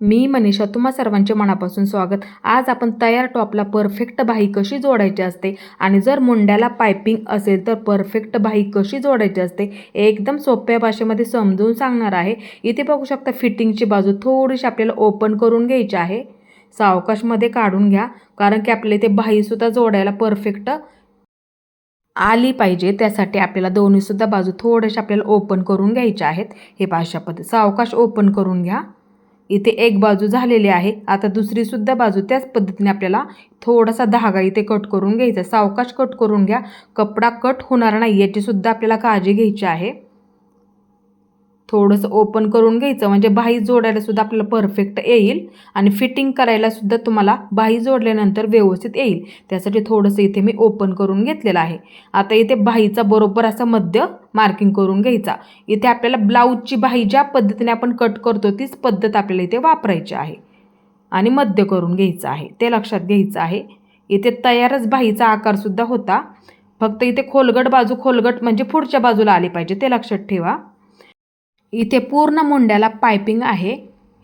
मी मनीषा तुम्हा सर्वांचे मनापासून स्वागत. आज आपण तयार टॉपला परफेक्ट बाही कशी जोडायची असते आणि जर मुंड्याला पायपिंग असेल तर परफेक्ट बाही कशी जोडायची असते एकदम सोप्या भाषेमध्ये समजून सांगणार आहे. इथे बघू शकता फिटिंगची बाजू थोडीशी आपल्याला ओपन करून घ्यायची आहे. सावकाशमध्ये काढून घ्या कारण की आपल्याला इथे बाहीसुद्धा जोडायला परफेक्ट आली पाहिजे. त्यासाठी आपल्याला दोन्हीसुद्धा बाजू थोड्याशा आपल्याला ओपन करून घ्यायच्या आहेत. हे भाषा पद्धत सावकाश ओपन करून घ्या. इथे एक बाजू झालेली आहे. आता दुसरीसुद्धा बाजू त्याच पद्धतीने आपल्याला थोडासा धागा इथे कट करून घ्यायचा सावकाश कट करून घ्या. कपडा कट होणार नाही याचीसुद्धा आपल्याला काळजी घ्यायची आहे. थोडंसं ओपन करून घ्यायचं. म्हणजे बाही जोडायला सुद्धा आपल्याला परफेक्ट येईल. आणि फिटिंग करायला सुद्धा तुम्हाला बाही जोडल्यानंतर व्यवस्थित येईल. त्यासाठी थोडंसं इथे मी ओपन करून घेतलेलं आहे. आता इथे बाहीचा बरोबर असा मध्य मार्किंग करून घ्यायचा. इथे आपल्याला ब्लाऊजची बाही ज्या पद्धतीने आपण कट करतो तीच पद्धत आपल्याला इथे वापरायची आहे. आणि मध्य करून घ्यायचं आहे. ते लक्षात घ्यायचं आहे. इथे तयारच बाहीचा आकारसुद्धा होता. फक्त इथे खोलगट बाजू खोलगट म्हणजे पुढच्या बाजूला आली पाहिजे ते लक्षात ठेवा. इथे पूर्ण मुंड्याला पायपिंग आहे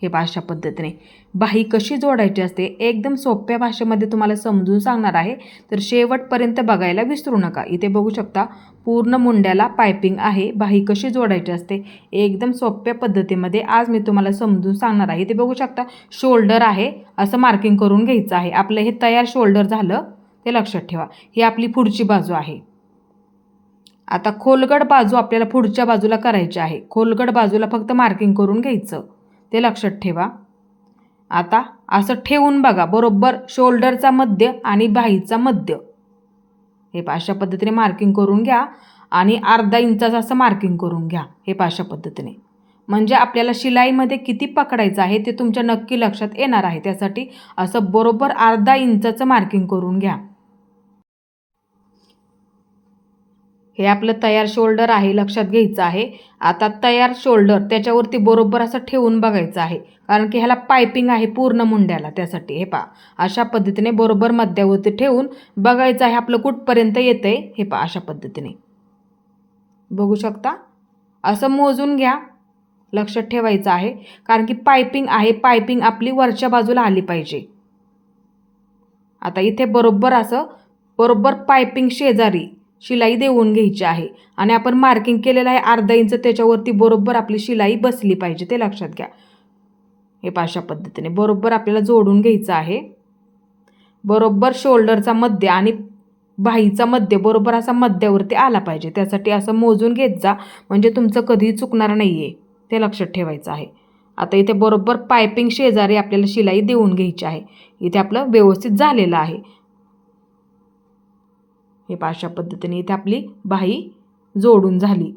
हे भाषा पद्धतीने. बाही कशी जोडायची असते एकदम सोप्या भाषेमध्ये तुम्हाला समजून सांगणार आहे. तर शेवटपर्यंत बघायला विसरू नका. इथे बघू शकता पूर्ण मुंड्याला पायपिंग आहे. बाही कशी जोडायची असते एकदम सोप्या पद्धतीमध्ये आज मी तुम्हाला समजून सांगणार आहे. इथे बघू शकता शोल्डर आहे असं मार्किंग करून घ्यायचं आहे. आपलं हे तयार शोल्डर झालं ते लक्षात ठेवा. ही आपली पुढची बाजू आहे. आता खोलगड बाजू आपल्याला पुढच्या बाजूला करायची आहे. खोलगड बाजूला फक्त मार्किंग करून घ्यायचं. ते लक्षात ठेवा. आता असं ठेवून बघा. बरोबर शोल्डरचा मध्य आणि बाहीचा मध्य. हे पाशा पद्धतीने मार्किंग करून घ्या आणि अर्धा इंचाचं असं मार्किंग करून घ्या. हे पाशा पद्धतीने. म्हणजे आपल्याला शिलाईमध्ये किती पकडायचं आहे ते तुमच्या नक्की लक्षात येणार आहे. त्यासाठी असं बरोबर अर्धा इंचाचं मार्किंग करून घ्या. हे आपलं तयार शोल्डर आहे लक्षात घ्यायचं आहे. आता तयार शोल्डर त्याच्यावरती बरोबर असं ठेवून बघायचं आहे. कारण की ह्याला पायपिंग आहे पूर्ण मुंड्याला त्यासाठी. हे पा अशा पद्धतीने बरोबर मध्यावरती ठेवून बघायचं आहे आपलं कुठपर्यंत येतं आहे हे पा अशा पद्धतीने. बघू शकता? असं मोजून घ्या. लक्षात ठेवायचं आहे. कारण की पायपिंग आहे पायपिंग आपली वरच्या बाजूला आली पाहिजे. आता इथे बरोबर असं बरोबर पायपिंग शेजारी शिलाई देऊन घ्यायची आहे. आणि आपण मार्किंग केलेलं आहे अर्धा इंच त्याच्यावरती बरोबर आपली शिलाई बसली पाहिजे ते लक्षात घ्या. हे पाशा पद्धतीने. बरोबर आपल्याला जोडून घ्यायचं आहे. बरोबर शोल्डरचा मध्य आणि बाहीचा मध्य बरोबर असा मध्यावरती आला पाहिजे. त्यासाठी असं मोजून घेत जा. म्हणजे तुमचं कधीही चुकणार नाही आहे ते लक्षात ठेवायचं आहे. आता इथे बरोबर पायपिंग शेजारी आपल्याला शिलाई देऊन घ्यायची आहे. इथे आपलं व्यवस्थित झालेलं आहे. हे अशा पद्धतीने इथे आपली बाही जोडून झाली.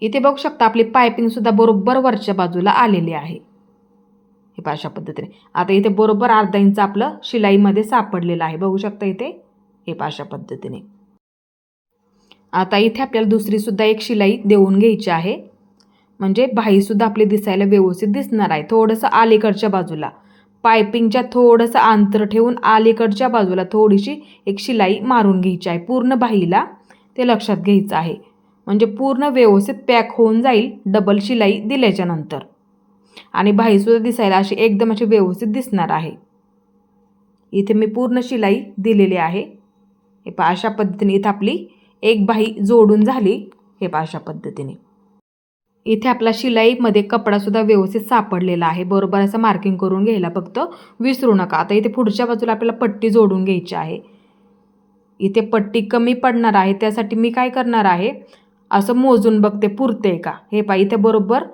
इथे बघू शकता आपली पायपिंगसुद्धा बरोबर वरच्या बाजूला आलेली आहे. हे अशा पद्धतीने. आता इथे बरोबर अर्धा इंच आपलं शिलाईमध्ये सापडलेलं आहे. बघू शकता इथे? हे अशा पद्धतीने. आता इथे आपल्याला दुसरीसुद्धा एक शिलाई देऊन घ्यायची आहे. म्हणजे बाहीसुद्धा आपली दिसायला व्यवस्थित दिसणार आहे. थोडंसं अलीकडच्या बाजूला. पायपिंगच्या थोडंसं अंतर ठेवून अलीकडच्या बाजूला थोडीशी एक शिलाई मारून घ्यायची आहे. पूर्ण बाहीला ते लक्षात घ्यायचं आहे. म्हणजे पूर्ण व्यवस्थित पॅक होऊन जाईल डबल शिलाई दिल्याच्यानंतर आणि बाहीसुद्धा दिसायला अशी एकदम अशी व्यवस्थित दिसणार आहे. इथे मी पूर्ण शिलाई दिलेली आहे. हे पा अशा पद्धतीने इथं आपली एक बाही जोडून झाली. हे पा अशा पद्धतीने. इथे आपला शिलाईमध्ये कपडासुद्धा व्यवस्थित सापडलेला आहे. बरोबर असं मार्किंग करून घ्यायला फक्त विसरू नका. आता इथे पुढच्या बाजूला आपल्याला पट्टी जोडून घ्यायची आहे. इथे पट्टी कमी पडणार आहे त्यासाठी मी काय करणार आहे? असं मोजून बघते पुरते का? हे पा इथे बरोबर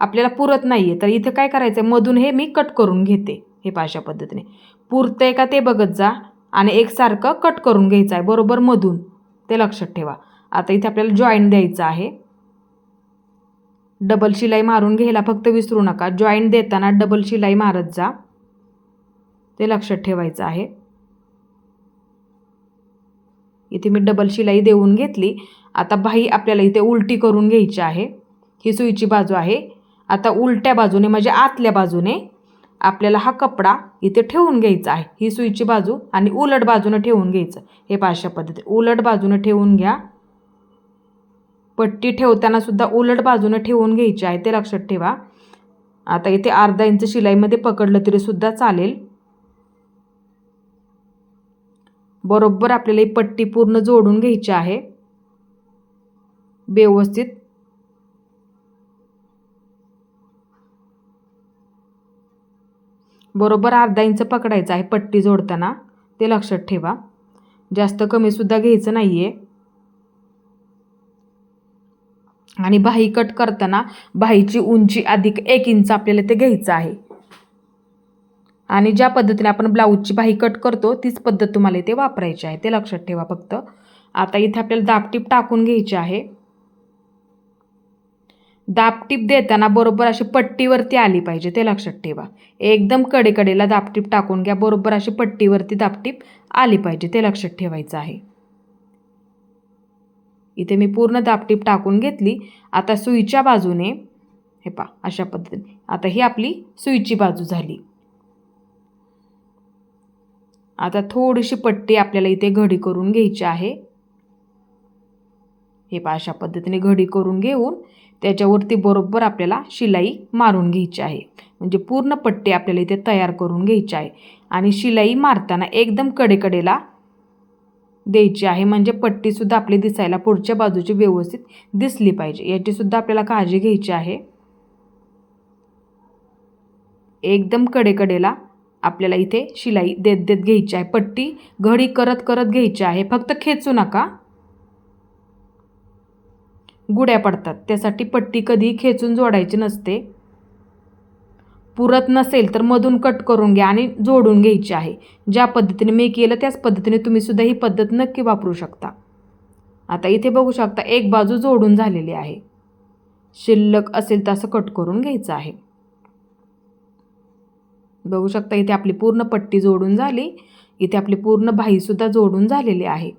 आपल्याला पुरत नाही आहे तर इथे काय करायचं आहे मधून हे मी कट करून घेते. हे पा अशा पद्धतीने. पुरते का ते बघत जा आणि एकसारखं कट करून घ्यायचं आहे. बरोबर मधून. ते लक्षात ठेवा. आता इथे आपल्याला जॉईंट द्यायचं आहे. डबल शिलाई मारून घ्यायला फक्त विसरू नका. जॉईंट देताना डबल शिलाई मारत जा. ते लक्षात ठेवायचं आहे. इथे मी डबल शिलाई देऊन घेतली. आता बाही आपल्याला इथे उलटी करून घ्यायची आहे. ही सुईची बाजू आहे. आता उलट्या बाजूने म्हणजे आतल्या बाजूने आपल्याला हा कपडा इथे ठेवून घ्यायचा आहे. ही सुईची बाजू आणि उलट बाजूनं ठेवून घ्यायचं. हे पाचशा पद्धती उलट बाजूनं ठेवून घ्या. पट्टी ठेवताना सुद्धा उलट बाजूनं ठेवून घ्यायची आहे ते लक्षात ठेवा. आता इथे अर्धा इंच शिलाईमध्ये पकडलं तरी सुद्धा चालेल. बरोबर आपल्याला ही पट्टी पूर्ण जोडून घ्यायची आहे. व्यवस्थित. बरोबर अर्धा इंच पकडायचं आहे पट्टी जोडताना ते लक्षात ठेवा. जास्त कमीसुद्धा घ्यायचं नाही आहे आणि बाही कट करताना बाहीची उंची अधिक एक इंच आपल्याला ते घ्यायचं आहे. आणि ज्या पद्धतीने आपण ब्लाऊजची बाही कट करतो तीच पद्धत तुम्हाला इथे वापरायची आहे. ते लक्षात ठेवा फक्त. आता इथे आपल्याला दापटीप टाकून घ्यायची आहे. दापटीप देताना बरोबर अशी पट्टीवरती आली पाहिजे ते लक्षात ठेवा. एकदम कडेकडेला दापटीप टाकून घ्या बरोबर अशी पट्टीवरती दापटीप आली पाहिजे ते लक्षात ठेवायचं आहे. इथे मी पूर्ण दापटीप टाकून घेतली. आता सुईच्या बाजूने हे पा अशा पद्धतीने. आता ही आपली सुईची बाजू झाली. आता थोडीशी पट्टी आपल्याला इथे घडी करून घ्यायची आहे. हे पा अशा पद्धतीने घडी करून घेऊन त्याच्यावरती बरोबर आपल्याला शिलाई मारून घ्यायची आहे. म्हणजे पूर्ण पट्टी आपल्याला इथे तयार करून घ्यायची आहे. आणि शिलाई मारताना एकदम कडेकडेला द्यायची आहे. म्हणजे पट्टीसुद्धा आपली दिसायला पुढच्या बाजूची व्यवस्थित दिसली पाहिजे. याचीसुद्धा आपल्याला काळजी घ्यायची आहे. एकदम कडेकडेला आपल्याला इथे शिलाई देत देत घ्यायची आहे. पट्टी घडी करत करत घ्यायची आहे. फक्त खेचू नका. गुड्या पडतात. त्यासाठी पट्टी कधी खेचून जोडायची नसते. पुरत नसेल तर मधून कट करून घ्या आणि जोडून घ्यायची आहे. ज्या पद्धतीने मी केलं त्याच पद्धतीने तुम्हीसुद्धा ही पद्धत नक्की वापरू शकता. आता इथे बघू शकता एक बाजू जोडून झालेली आहे. शिल्लक असेल तसं कट करून घ्यायचं आहे. बघू शकता इथे आपली पूर्ण पट्टी जोडून झाली. इथे आपली पूर्ण भाईसुद्धा जोडून झालेली आहे.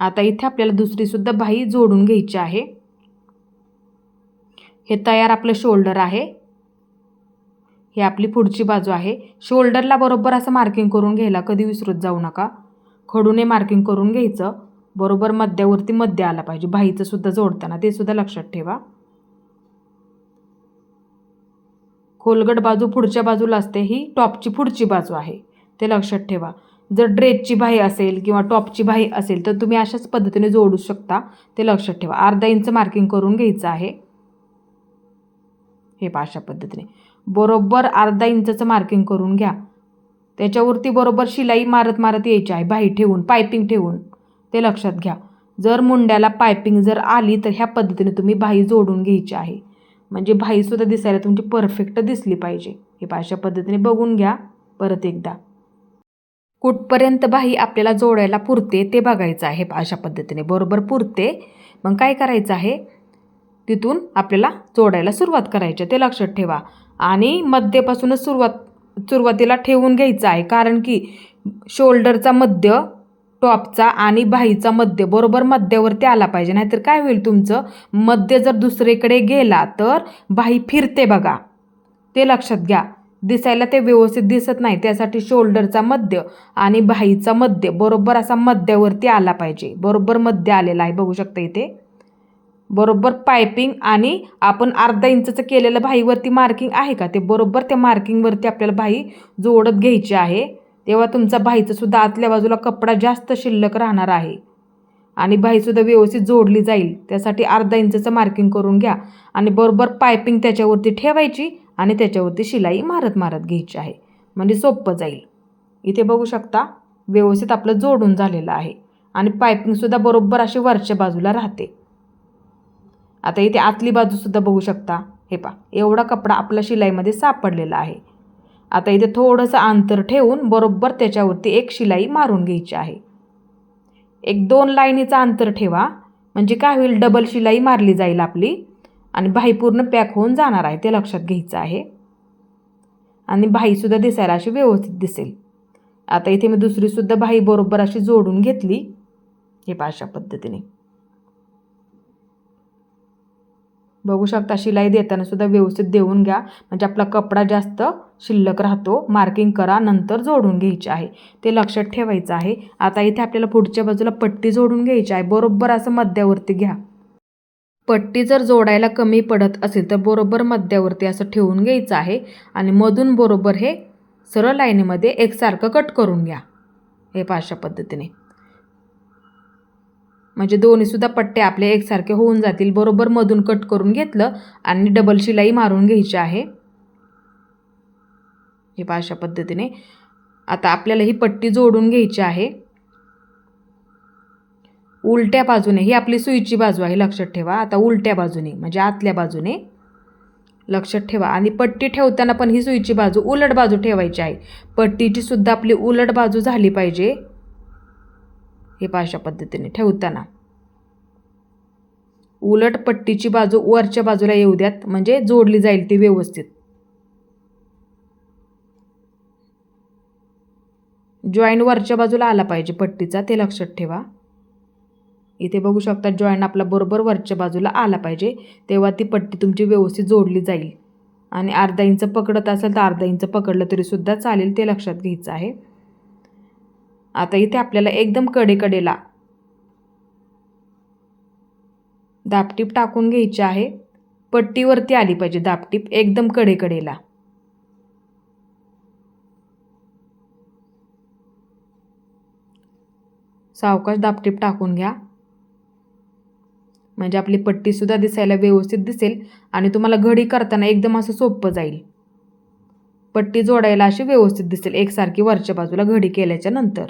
आता इथे आपल्याला दुसरीसुद्धा भाई जोडून घ्यायची आहे. हे तयार आपलं शोल्डर आहे. ही आपली पुढची बाजू आहे. शोल्डरला बरोबर असं मार्किंग करून घ्यायला कधी विसरत जाऊ नका. खडूने मार्किंग करून घ्यायचं. बरोबर मध्यावरती मध्य आला पाहिजे. भाईचं सुद्धा जोडताना ते सुद्धा लक्षात ठेवा. खोलगट बाजू पुढच्या बाजूला असते. ही टॉपची पुढची बाजू आहे. ते लक्षात ठेवा. जर ड्रेसची बाही असेल किंवा टॉपची बाही असेल तर तुम्ही अशाच पद्धतीने जोडू शकता. ते लक्षात ठेवा. अर्धा इंच मार्किंग करून घ्यायचं आहे. हे पहा अशा पद्धतीने. बरोबर अर्धा इंचाचं मार्किंग करून घ्या. त्याच्यावरती बरोबर शिलाई मारत मारत यायची आहे. बाही ठेवून पायपिंग ठेवून. ते लक्षात घ्या. जर मुंड्याला पायपिंग जर आली तर ह्या पद्धतीने तुम्ही बाही जोडून घ्यायची आहे. म्हणजे बाहीसुद्धा दिसायला तुमची परफेक्ट दिसली पाहिजे. हे अशा पद्धतीने बघून घ्या परत एकदा. कुठपर्यंत बाही आपल्याला जोडायला पुरते ते बघायचं आहे. अशा पद्धतीने बरोबर पुरते. मग काय करायचं आहे? तिथून आपल्याला जोडायला सुरुवात करायची ते लक्षात ठेवा. आणि मध्यपासूनच सुरुवात सुरुवातीला ठेवून घ्यायचं आहे. कारण की शोल्डरचा मध्य टॉपचा आणि बाहीचा मध्य बरोबर मध्यावरती आला पाहिजे. नाहीतर काय होईल तुमचं? मध्य जर दुसरीकडे गेला तर बाही फिरते बघा. ते लक्षात घ्या. दिसायला ते व्यवस्थित दिसत नाही. त्यासाठी शोल्डरचा मध्य आणि बाहीचा मध्य बरोबर असा मध्यावरती आला पाहिजे. बरोबर मध्य आलेला आहे. बघू शकता इथे. बरोबर पायपिंग आणि आपण अर्धा इंचचं केलेलं भाईवरती मार्किंग आहे का? ते बरोबर त्या मार्किंगवरती आपल्याला भाई जोडत घ्यायची आहे. तेव्हा तुमचा भाईचंसुद्धा आतल्या बाजूला कपडा जास्त शिल्लक राहणार आहे. आणि भाईसुद्धा व्यवस्थित जोडली जाईल. त्यासाठी अर्धा इंचचं मार्किंग करून घ्या. आणि बरोबर पायपिंग त्याच्यावरती ठेवायची आणि त्याच्यावरती शिलाई मारत मारत घ्यायची आहे. म्हणजे सोपं जाईल. इथे बघू शकता व्यवस्थित आपलं जोडून झालेलं आहे. आणि पायपिंगसुद्धा बरोबर अशी वरच्या बाजूला राहते. आता इथे आतली बाजूसुद्धा बघू शकता. हे पा एवढा कपडा आपला शिलाईमध्ये सापडलेला आहे. आता इथे थोडंसं अंतर ठेवून बरोबर त्याच्यावरती एक शिलाई मारून घ्यायची आहे. एक दोन लाईनीचं अंतर ठेवा म्हणजे काय होईल? डबल शिलाई मारली जाईल आपली आणि बाही पूर्ण पॅक होऊन जाणार आहे ते लक्षात घ्यायचं आहे. आणि बाहीसुद्धा दिसायला अशी व्यवस्थित दिसेल. आता इथे मी दुसरीसुद्धा बाही बरोबर अशी जोडून घेतली. हे पा अशा पद्धतीने. बघू शकता शिलाई देताना सुद्धा व्यवस्थित देऊन घ्या. म्हणजे आपला कपडा जास्त शिल्लक राहतो मार्किंग करा नंतर जोडून घ्यायची आहे. ते लक्षात ठेवायचं आहे. आता इथे आपल्याला पुढच्या बाजूला पट्टी जोडून घ्यायची आहे. बरोबर असं मध्यावरती घ्या. पट्टी जर जोडायला कमी पडत असेल तर बरोबर मध्यावरती असं ठेवून घ्यायचं आहे. आणि मधून बरोबर हे सरळ लाईनीमध्ये एकसारखं कट करून घ्या. हे पाशा पद्धतीने. म्हणजे दोन्हीसुद्धा पट्टे आपले एकसारखे होऊन जातील. बरोबर मधून कट करून घेतलं आणि डबल शिलाई मारून घ्यायची आहे. हे पहा अशा पद्धतीने. आता आपल्याला ही पट्टी जोडून घ्यायची आहे. उलट्या बाजूने ही आपली सुईची बाजू आहे लक्षात ठेवा. आता उलट्या बाजूने म्हणजे आतल्या बाजूने लक्षात ठेवा. आणि पट्टी ठेवताना पण ही सुईची बाजू उलट बाजू ठेवायची आहे. पट्टीची सुद्धा आपली उलट बाजू झाली पाहिजे. हे अशा पद्धतीने ठेवताना. उलट पट्टीची बाजू वरच्या बाजूला येऊ द्यात म्हणजे जोडली जाईल ती व्यवस्थित. जॉईंट वरच्या बाजूला आला पाहिजे पट्टीचा ते लक्षात ठेवा. इथे बघू शकता जॉईंट आपला बरोबर वरच्या बाजूला आला पाहिजे तेव्हा ती पट्टी तुमची व्यवस्थित जोडली जाईल. आणि अर्धा इंच पकडत असेल तर अर्धा इंच पकडलं तरीसुद्धा चालेल ते लक्षात घ्यायचं आहे. आता इथे आपल्याला एकदम कडेकडेला दापटीप टाकून घ्यायची आहे. पट्टीवरती आली पाहिजे दापटीप एकदम कडेकडेला. सावकाश दापटीप टाकून घ्या. म्हणजे आपली पट्टीसुद्धा दिसायला व्यवस्थित दिसेल आणि तुम्हाला घडी करताना एकदम असं सोपं जाईल. पट्टी जोडायला अशी व्यवस्थित दिसेल एकसारखी वरच्या बाजूला घडी केल्याच्यानंतर.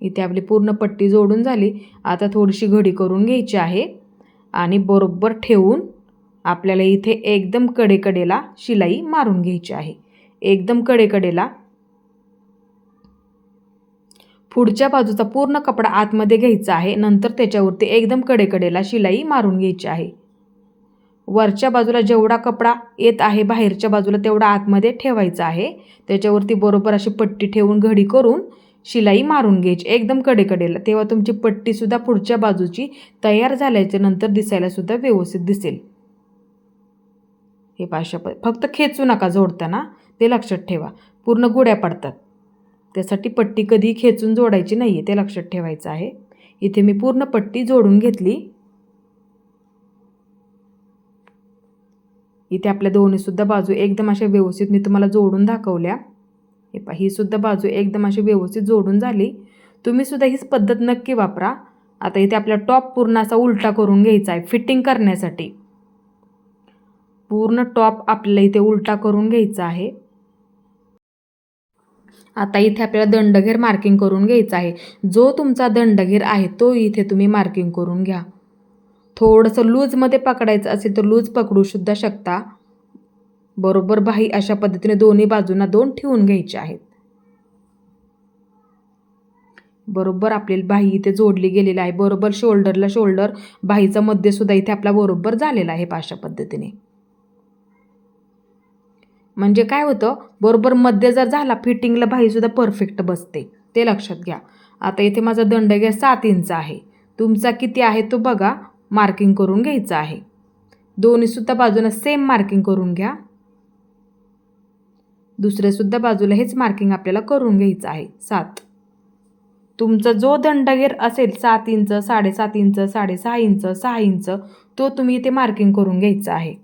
इथे आपली पूर्ण पट्टी जोडून झाली. आता थोडीशी घडी करून घ्यायची आहे. आणि बरोबर ठेवून आपल्याला इथे एकदम कडेकडेला शिलाई मारून घ्यायची आहे. एकदम कडेकडेला. पुढच्या बाजूचा पूर्ण कपडा आतमध्ये घ्यायचा आहे. नंतर त्याच्यावरती एकदम कडेकडेला शिलाई मारून घ्यायची आहे. वरच्या बाजूला जेवढा कपडा येत आहे बाहेरच्या बाजूला तेवढा आतमध्ये ठेवायचा आहे. त्याच्यावरती बरोबर अशी पट्टी ठेवून घडी करून शिलाई मारून घ्यायची. एकदम कडेकडेला. तेव्हा तुमची पट्टीसुद्धा पुढच्या बाजूची तयार झाल्याच्यानंतर दिसायलासुद्धा व्यवस्थित दिसेल. हे पाशा प फक्त खेचू नका जोडताना. ते लक्षात ठेवा. पूर्ण गुड्या पडतात. त्यासाठी पट्टी कधी खेचून जोडायची नाही आहे ते लक्षात ठेवायचं आहे. इथे मी पूर्ण पट्टी जोडून घेतली. इथे आपल्या दोन्हीसुद्धा बाजू एकदम अशा व्यवस्थित मी तुम्हाला जोडून दाखवल्या. हे पा ही सुद्धा बाजू एकदम अशी व्यवस्थित जोडून झाली. तुम्हीसुद्धा हीच पद्धत नक्की वापरा. आता इथे आपला टॉप पूर्ण असा उलटा करून घ्यायचा आहे फिटिंग करण्यासाठी. पूर्ण टॉप आपल्याला इथे उलटा करून घ्यायचा आहे. आता इथे आपल्याला दंडघेर मार्किंग करून घ्यायचा आहे. जो तुमचा दंडघेर आहे तो इथे तुम्ही मार्किंग करून घ्या. थोडंसं लूजमध्ये पकडायचं असेल तर लूज पकडू सुद्धा शकता. बरोबर बाही अशा पद्धतीने दोन्ही बाजूंना दोन ठेवून घ्यायचे आहेत. बरोबर आपली बाही इथे जोडली गेलेली आहे. बरोबर शोल्डरला शोल्डर बाहीचा मध्यसुद्धा इथे आपला बरोबर झालेला आहे अशा पद्धतीने. म्हणजे काय होतं? बरोबर मध्य जर झाला फिटिंगला बाहीसुद्धा परफेक्ट बसते. ते लक्षात घ्या. आता इथे माझा दंड घ्या सात इंच आहे. तुमचा किती आहे तो बघा. मार्किंग करून घ्यायचा आहे. दोन्हीसुद्धा बाजूनं सेम मार्किंग करून घ्या. दुसऱ्यासुद्धा बाजूला हेच मार्किंग आपल्याला करून घ्यायचं आहे. सात. तुमचा जो दंडगेर असेल सात इंच साडेसात इंच साडेसहा इंच सहा इंच तो तुम्ही इथे मार्किंग करून घ्यायचा आहे.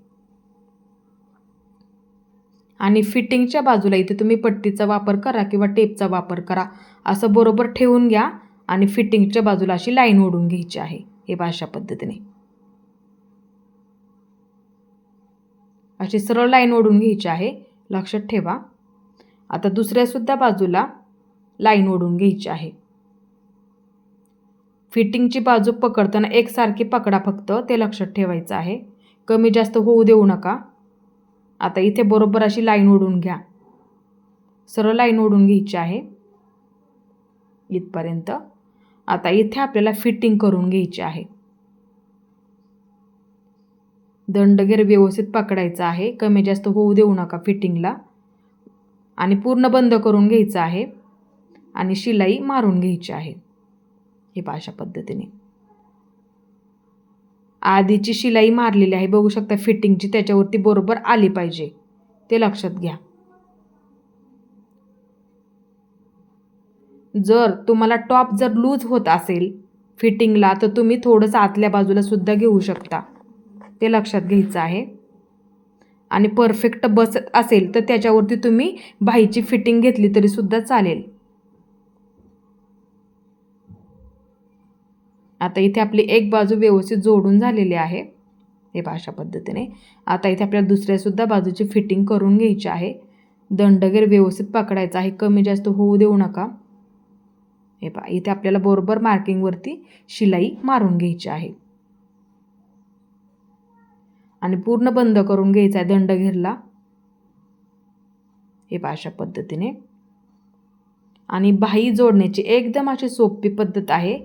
आणि फिटिंगच्या बाजूला इथे तुम्ही पट्टीचा वापर करा किंवा टेपचा वापर करा. असं बरोबर ठेवून घ्या आणि फिटिंगच्या बाजूला अशी लाईन ओढून घ्यायची आहे. हे अशा पद्धतीने. अशी सरळ लाईन ओढून घ्यायची आहे. लक्षात ठेवा. आता दुसऱ्यासुद्धा बाजूला लाईन ओढून घ्यायची आहे. फिटिंगची बाजू पकडताना एकसारखी पकडा फक्त ते लक्षात ठेवायचं आहे. कमी जास्त होऊ देऊ नका. आता इथे बरोबर अशी लाईन ओढून घ्या. सरळ लाईन ओढून घ्यायची आहे. इथपर्यंत. आता इथे आपल्याला फिटिंग करून घ्यायची आहे. दंडगेर व्यवस्थित पकडायचा आहे. कमी जास्त होऊ देऊ नका फिटिंगला. आणि पूर्ण बंद करून घ्यायचं आहे. आणि शिलाई मारून घ्यायची आहे. हे अशा पद्धतीने. आधीची शिलाई मारलेली आहे. बघू शकता फिटिंगची त्याच्यावरती बरोबर आली पाहिजे. ते लक्षात घ्या. जर तुम्हाला टॉप जर लूज होत असेल फिटिंगला तर तुम्ही थोडंसं आतल्या बाजूला सुद्धा घेऊ शकता. ते लक्षात घ्यायचं आहे. आणि परफेक्ट बसत असेल तर त्याच्यावरती तुम्ही बाहीची फिटिंग घेतली तरीसुद्धा चालेल. आता इथे आपली एक बाजू व्यवस्थित जोडून झालेली आहे. हे अशा पद्धतीने. आता इथे आपल्याला दुसऱ्यासुद्धा बाजूची फिटिंग करून घ्यायची आहे. दंडगेर व्यवस्थित पकडायचा आहे. कमी जास्त होऊ देऊ नका. हे पहा इथे आपल्याला बरोबर मार्किंगवरती शिलाई मारून घ्यायची आहे. आणि पूर्ण बंद करून घ्यायचा आहे दंड घेरला. हे अशा पद्धतीने. आणि बाही जोडण्याची एकदम अशी सोपी पद्धत आहे.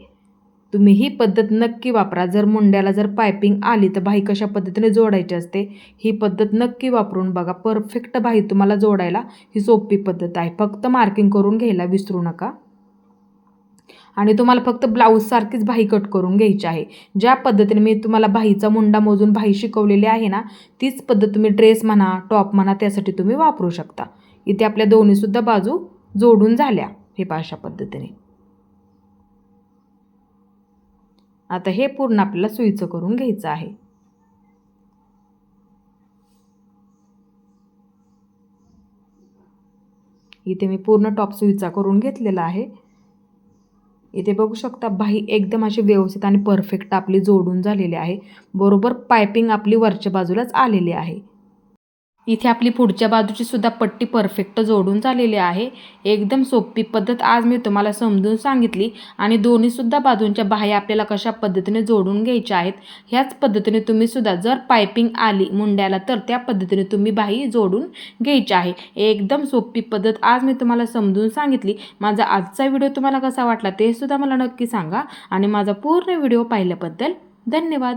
तुम्ही ही पद्धत नक्की वापरा. जर मुंड्याला जर पायपिंग आली तर बाही कशा पद्धतीने जोडायची असते ही पद्धत नक्की वापरून बघा. परफेक्ट बाही तुम्हाला जोडायला ही सोपी पद्धत आहे. फक्त मार्किंग करून घ्यायला विसरू नका. आणि तुम्हाला फक्त ब्लाऊजसारखीच बाही कट करून घ्यायची आहे. ज्या पद्धतीने मी तुम्हाला बाहीचा मुंडा मोजून बाही शिकवलेली आहे ना तीच पद्धत तुम्ही ड्रेस म्हणा टॉप म्हणा त्यासाठी तुम्ही वापरू शकता. इथे आपल्या दोन्हीसुद्धा बाजू जोडून झाल्या हे पाशा अशा पद्धतीने. आता हे पूर्ण आपल्याला सुईचं करून घ्यायचं आहे. इथे मी पूर्ण टॉप सुईचा करून घेतलेला आहे. इथे बघू शकता बाही एकदम अशी व्यवस्थित आणि परफेक्ट आपली जोडून झालेली आहे. बरोबर पायपिंग आपली वरच्या बाजूलाच आलेली आहे. इथे आपली पुढच्या बाजूची सुद्धा पट्टी परफेक्ट जोडून झालेली आहे. एकदम सोपी पद्धत आज मी तुम्हाला समजून सांगितली आणि दोन्हीसुद्धा बाजूंच्या बाह्या आपल्याला कशा पद्धतीने जोडून घ्यायच्या आहेत ह्याच पद्धतीने तुम्ही सुद्धा जर पायपिंग आली मुंड्याला तर त्या पद्धतीने तुम्ही बाही जोडून घ्यायची आहे. एकदम सोपी पद्धत आज मी तुम्हाला समजून सांगितली. माझा आजचा व्हिडिओ तुम्हाला कसा वाटला ते सुद्धा मला नक्की सांगा आणि माझा पूर्ण व्हिडिओ पाहिल्याबद्दल धन्यवाद.